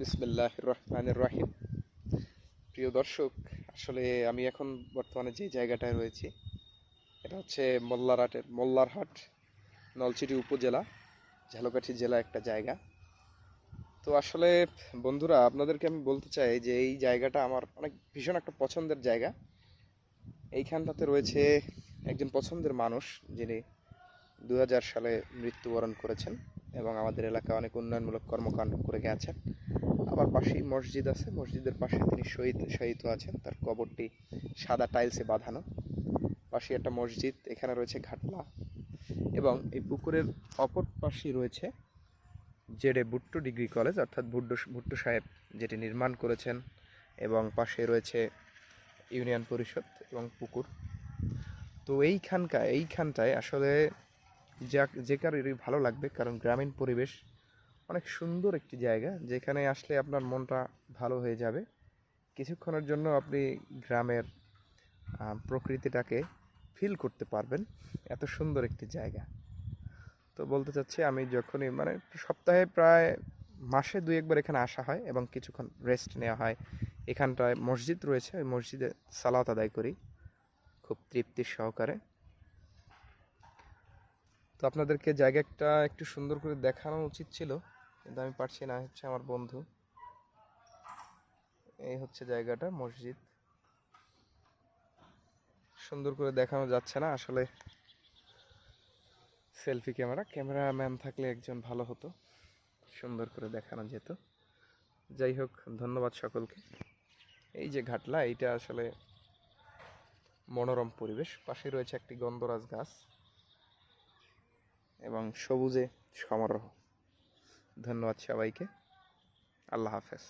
বিসমিল্লাহ রহমান রাহিম প্রিয় দর্শক, আসলে আমি এখন বর্তমানে যে জায়গাটায় রয়েছি, এটা হচ্ছে মোল্লারহাটের, মোল্লারহাট নলছিটি উপজেলা, ঝালকাঠি জেলা একটা জায়গা। তো আসলে বন্ধুরা, আপনাদেরকে আমি বলতে চাই যে এই জায়গাটা আমার অনেক, ভীষণ একটা পছন্দের জায়গা। এইখানটাতে রয়েছে একজন পছন্দের মানুষ, যিনি দু হাজার সালে মৃত্যুবরণ করেছেন এবং আমাদের এলাকায় অনেক উন্নয়নমূলক কর্মকাণ্ড করে গেছেন। আবার পাশেই মসজিদ আছে। মসজিদের পাশে তিনি শহীদ শহীদ আছেন। তার কবরটি সাদা টাইলসে বাঁধানো। পাশে একটা মসজিদ, এখানে রয়েছে ঘাটলা এবং এই পুকুরের অপর পাশেই রয়েছে জেডে ভুট্টো ডিগ্রি কলেজ, অর্থাৎ ভুট্টো ভুট্টো সাহেব যেটি নির্মাণ করেছেন এবং পাশে রয়েছে ইউনিয়ন পরিষদ এবং পুকুর। তো এইখানকায়, এইখানটায় আসলে যা, যে কারোরই ভালো লাগবে, কারণ গ্রামীণ পরিবেশ অনেক সুন্দর একটি জায়গা, যেখানে আসলে আপনার মনটা ভালো হয়ে যাবে। কিছুক্ষণের জন্য আপনি গ্রামের প্রকৃতিটাকে ফিল করতে পারবেন। এত সুন্দর একটি জায়গা। তো বলতে চাচ্ছি, আমি যখনই মানে সপ্তাহে প্রায় মাসে দুই একবার এখানে আসা হয় এবং কিছুক্ষণ রেস্ট নেওয়া হয়। এখানটায় মসজিদ রয়েছে, ওই মসজিদে সালাত আদায় করি, খুব তৃপ্তির সহকারে। তো আপনাদেরকে জায়গাটা একটু সুন্দর করে দেখানো উচিত ছিল। কিন্তু আমি পারছি না, হচ্ছে আমার বন্ধু। এই হচ্ছে জায়গাটা, মসজিদ। সুন্দর করে দেখানো যাচ্ছে না, আসলে সেলফি ক্যামেরা। ক্যামেরাম্যান থাকলে একজন ভালো হতো, সুন্দর করে দেখানো যেত। যাই হোক, ধন্যবাদ সকলকে। এই যে ঘাটলা, এইটা আসলে মনোরম পরিবেশ। পাশে রয়েছে একটি গন্ধরাজ গাছ এবং সবুজে সমারোহ। ধন্যবাদ সবাইকে আল্লাহ হাফেজ